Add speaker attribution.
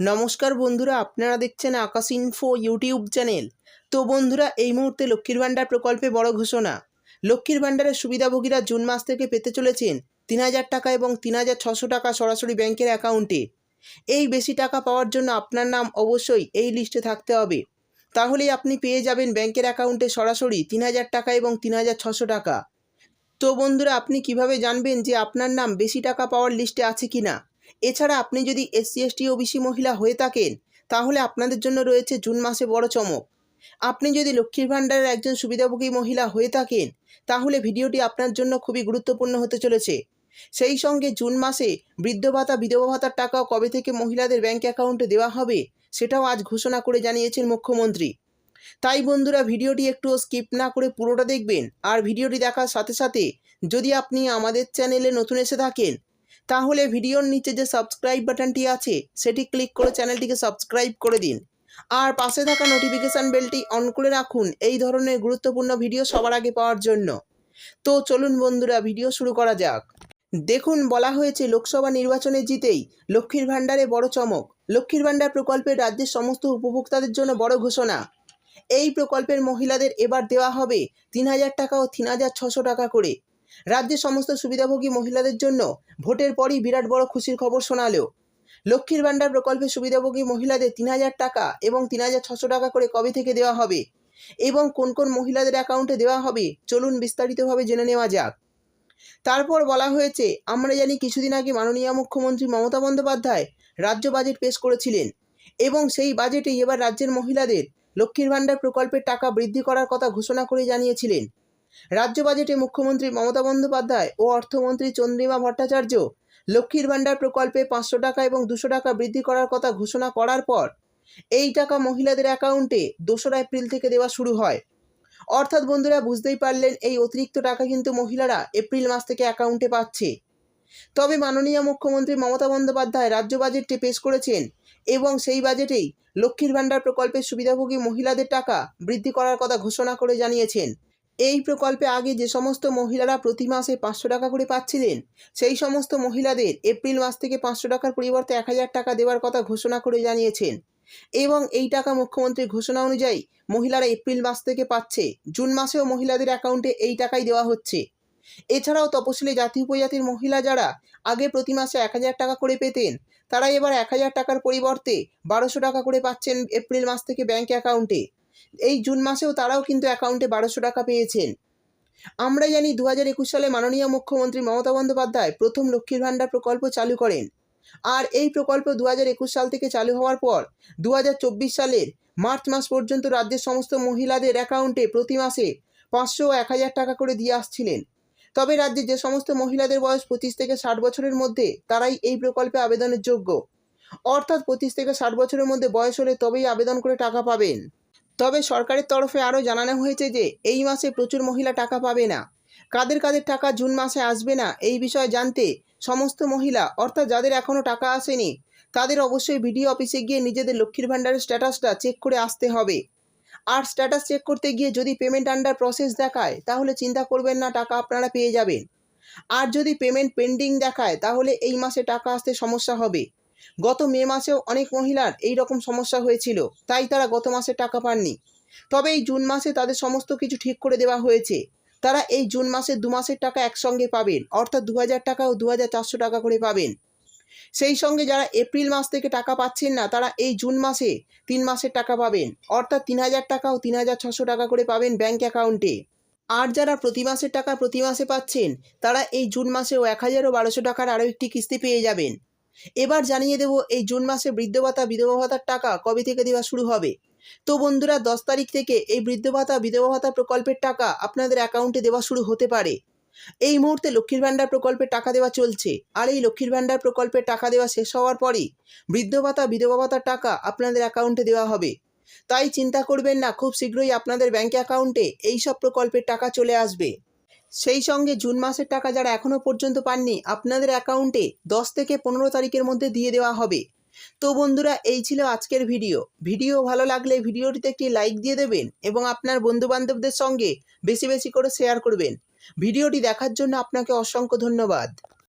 Speaker 1: নমস্কার বন্ধুরা, আপনারা দেখছেন আকাশ ইনফো ইউটিউব চ্যানেল। তো বন্ধুরা, এই মুহূর্তে লক্ষ্মীর ভাণ্ডার প্রকল্পে বড় ঘোষণা। লক্ষ্মীর ভাণ্ডারের সুবিধাভোগীরা জুন মাস থেকে পেতে চলেছেন তিন হাজার টাকা এবং তিন হাজার ছশো টাকা সরাসরি ব্যাংকের অ্যাকাউন্টে। এই বেশি টাকা পাওয়ার জন্য আপনার নাম অবশ্যই এই লিস্টে থাকতে হবে। তাহলেই আপনি পেয়ে যাবেন ব্যাংকের অ্যাকাউন্টে সরাসরি তিন হাজার টাকা এবং তিন হাজার ছশো টাকা। তো বন্ধুরা, আপনি কীভাবে জানবেন যে আপনার নাম বেশি টাকা পাওয়ার লিস্টে আছে কি না এছাড়া আপনি যদি এসসি এসটি ওবিসি মহিলা হয়ে থাকেন, তাহলে আপনাদের জন্য রয়েছে জুন মাসে বড় চমক। আপনি যদি লক্ষ্মীর ভাণ্ডারের একজন সুবিধাভোগী মহিলা হয়ে থাকেন, তাহলে ভিডিওটি আপনার জন্য খুবই গুরুত্বপূর্ণ হতে চলেছে। সেই সঙ্গে জুন মাসে বৃদ্ধ ভাতা, বিধবা ভাতার টাকাও কবে থেকে মহিলাদের ব্যাঙ্ক অ্যাকাউন্টে দেওয়া হবে, সেটাও আজ ঘোষণা করে জানিয়েছেন মুখ্যমন্ত্রী। তাই বন্ধুরা, ভিডিওটি একটু স্কিপ না করে পুরোটা দেখবেন, আর ভিডিওটি দেখার সাথে সাথে যদি আপনি আমাদের চ্যানেলে নতুন এসে থাকেন তাহলে ভিডিওর নিচে যে সাবস্ক্রাইব বাটনটি আছে, সেটি ক্লিক করে চ্যানেলটিকে সাবস্ক্রাইব করে দিন। আর পাশে থাকা নোটিফিকেশান বেলটি অন করে রাখুন, এই ধরনের গুরুত্বপূর্ণ ভিডিও সবার আগে পাওয়ার জন্য। তো চলুন বন্ধুরা ভিডিও শুরু করা যাক। দেখুন, বলা হয়েছে লোকসভা নির্বাচনে জিতেই লক্ষ্মীর ভাণ্ডারে বড় চমক। লক্ষ্মীর ভাণ্ডার প্রকল্পের রাজ্যের সমস্ত উপভোক্তাদের জন্য বড় ঘোষণা। এই প্রকল্পের মহিলাদের এবার দেওয়া হবে তিন হাজার টাকা ও তিন হাজার ছশো টাকা করে। রাজ্যের সমস্ত সুবিধাভোগী মহিলাদের জন্য ভোটের পরই বিরাট বড় খুশির খবর শোনালো। লক্ষ্মীর ভাণ্ডার প্রকল্পে সুবিধাভোগী মহিলাদের তিন হাজার টাকা এবং তিন হাজার ছশো টাকা করে কবে থেকে দেওয়া হবে? এবং কোন কোন মহিলাদের অ্যাকাউন্টে দেওয়া হবে? চলুন বিস্তারিতভাবে জেনে নেওয়া যাক। তারপর বলা হয়েছে, আমরা জানি কিছুদিন আগে মাননীয় মুখ্যমন্ত্রী মমতা বন্দ্যোপাধ্যায় রাজ্য বাজেট পেশ করেছিলেন এবং সেই বাজেটে এবার রাজ্যের মহিলাদের লক্ষ্মীর ভাণ্ডার প্রকল্পের টাকা বৃদ্ধি করার কথা ঘোষণা করে জানিয়েছিলেন। রাজ্য বাজেটে মুখ্যমন্ত্রী মমতা বন্দ্যোপাধ্যায় ও অর্থমন্ত্রী চন্দ্রিমা ভট্টাচার্য লক্ষ্মীর ভাণ্ডার প্রকল্পে পাঁচশো টাকা এবং দুশো টাকা বৃদ্ধি করার কথা ঘোষণা করার পর এই টাকা মহিলাদের অ্যাকাউন্টে দোসরা এপ্রিল থেকে দেওয়া শুরু হয়। অর্থাৎ বন্ধুরা, বুঝতেই পারলেন এই অতিরিক্ত টাকা কিন্তু মহিলারা এপ্রিল মাস থেকে অ্যাকাউন্টে পাচ্ছে। তবে মাননীয় মুখ্যমন্ত্রী মমতা বন্দ্যোপাধ্যায় রাজ্য বাজেটটি পেশ করেছেন এবং সেই বাজেটেই লক্ষ্মীর ভাণ্ডার প্রকল্পের সুবিধাভোগী মহিলাদের টাকা বৃদ্ধি করার কথা ঘোষণা করে জানিয়েছেন। এই প্রকল্পে আগে যে সমস্ত মহিলারা প্রতি মাসে পাঁচশো টাকা করে পাচ্ছিলেন, সেই সমস্ত মহিলাদের এপ্রিল মাস থেকে পাঁচশো টাকার পরিবর্তে এক হাজার টাকা দেওয়ার কথা ঘোষণা করে জানিয়েছেন। এবং এই টাকা মুখ্যমন্ত্রীর ঘোষণা অনুযায়ী মহিলারা এপ্রিল মাস থেকে পাচ্ছে, জুন মাসেও মহিলাদের অ্যাকাউন্টে এই টাকাই দেওয়া হচ্ছে। এছাড়াও তপশিলি জাতি উপজাতির মহিলা যারা আগে প্রতি মাসে এক হাজার টাকা করে পেতেন তারা এবার এক হাজার টাকার পরিবর্তে বারোশো টাকা করে পাচ্ছেন এপ্রিল মাস থেকে ব্যাংক অ্যাকাউন্টে। এই জুন মাসেও তারাও কিন্তু অ্যাকাউন্টে বারোশো টাকা পেয়েছেন। আমরা জানি দু হাজার একুশ সালে মাননীয় মুখ্যমন্ত্রী মমতা বন্দ্যোপাধ্যায় প্রথম লক্ষ্মীর ভাণ্ডার প্রকল্প চালু করেন। আর এই প্রকল্প দু হাজার একুশ সাল থেকে চালু হওয়ার পর দু হাজার চব্বিশ সালের মার্চ মাস পর্যন্ত রাজ্যের সমস্ত মহিলাদের অ্যাকাউন্টে প্রতি মাসে পাঁচশো এক হাজার টাকা করে দিয়ে আসছিলেন। তবে রাজ্যে যে সমস্ত মহিলাদের বয়স পঁচিশ থেকে ষাট বছরের মধ্যে তারাই এই প্রকল্পে আবেদনের যোগ্য। অর্থাৎ পঁচিশ থেকে ষাট বছরের মধ্যে বয়স হলে তবেই আবেদন করে টাকা পাবেন। তবে সরকারের তরফে আরও জানানো হয়েছে যে এই মাসে প্রচুর মহিলা টাকা পাবে না। কাদের কাদের টাকা জুন মাসে আসবে না এই বিষয়ে জানতে সমস্ত মহিলা, অর্থাৎ যাদের এখনও টাকা আসেনি, তাদের অবশ্যই বিডিও অফিসে গিয়ে নিজেদের লক্ষ্মীর ভাণ্ডারের স্ট্যাটাসটা চেক করে আসতে হবে। আর স্ট্যাটাস চেক করতে গিয়ে যদি পেমেন্ট আন্ডার প্রসেস দেখায়, তাহলে চিন্তা করবেন না, টাকা আপনারা পেয়ে যাবেন। আর যদি পেমেন্ট পেন্ডিং দেখায়, তাহলে এই মাসে টাকা আসতে সমস্যা হবে। গত মে মাসেও অনেক মহিলার এই রকম সমস্যা হয়েছিল, তাই তারা গত মাসে টাকা পাননি। তবে এই জুন মাসে তাদের সমস্ত কিছু ঠিক করে দেওয়া হয়েছে। তারা এই জুন মাসে দু মাসের টাকা একসঙ্গে পাবেন, অর্থাৎ দু হাজার টাকা ও দু হাজার চারশো টাকা করে পাবেন। সেই সঙ্গে যারা এপ্রিল মাস থেকে টাকা পাচ্ছেন না, তারা এই জুন মাসে তিন মাসের টাকা পাবেন, অর্থাৎ তিন হাজার টাকা ও তিন হাজার ছশো টাকা করে পাবেন ব্যাঙ্ক অ্যাকাউন্টে। আর যারা প্রতি মাসের টাকা প্রতি মাসে পাচ্ছেন, তারা এই জুন মাসেও এক হাজার ও বারোশো টাকার আরও একটি কিস্তি পেয়ে যাবেন। এবার জানিয়ে দেব, এই জুন মাসে বৃদ্ধ ভাতা, বিধবা ভাতার টাকা কবে থেকে দেওয়া শুরু হবে? তো বন্ধুরা, দশ তারিখ থেকে এই বৃদ্ধ ভাতা, বিধবা ভাতা প্রকল্পের টাকা আপনাদের অ্যাকাউন্টে দেওয়া শুরু হতে পারে। এই মুহূর্তে লক্ষ্মীর ভাণ্ডার প্রকল্পের টাকা দেওয়া চলছে আর এই লক্ষ্মীর ভাণ্ডার প্রকল্পের টাকা দেওয়া শেষ হওয়ার পরই বৃদ্ধ ভাতা, বিধবা ভাতার টাকা আপনাদের অ্যাকাউন্টে দেওয়া হবে। তাই চিন্তা করবেন না, খুব শীঘ্রই আপনাদের ব্যাঙ্ক অ্যাকাউন্টে এই সব প্রকল্পের টাকা চলে আসবে। সেই সঙ্গে জুন মাসের টাকা যারা এখনও পর্যন্ত পাননি, আপনাদের অ্যাকাউন্টে দশ থেকে পনেরো তারিখের মধ্যে দিয়ে দেওয়া হবে। তো বন্ধুরা, এই ছিল আজকের ভিডিও। ভিডিও ভালো লাগলে ভিডিওটিতে একটি লাইক দিয়ে দেবেন এবং আপনার বন্ধুবান্ধবদের সঙ্গে বেশি বেশি করে শেয়ার করবেন। ভিডিওটি দেখার জন্য আপনাকে অসংখ্য ধন্যবাদ।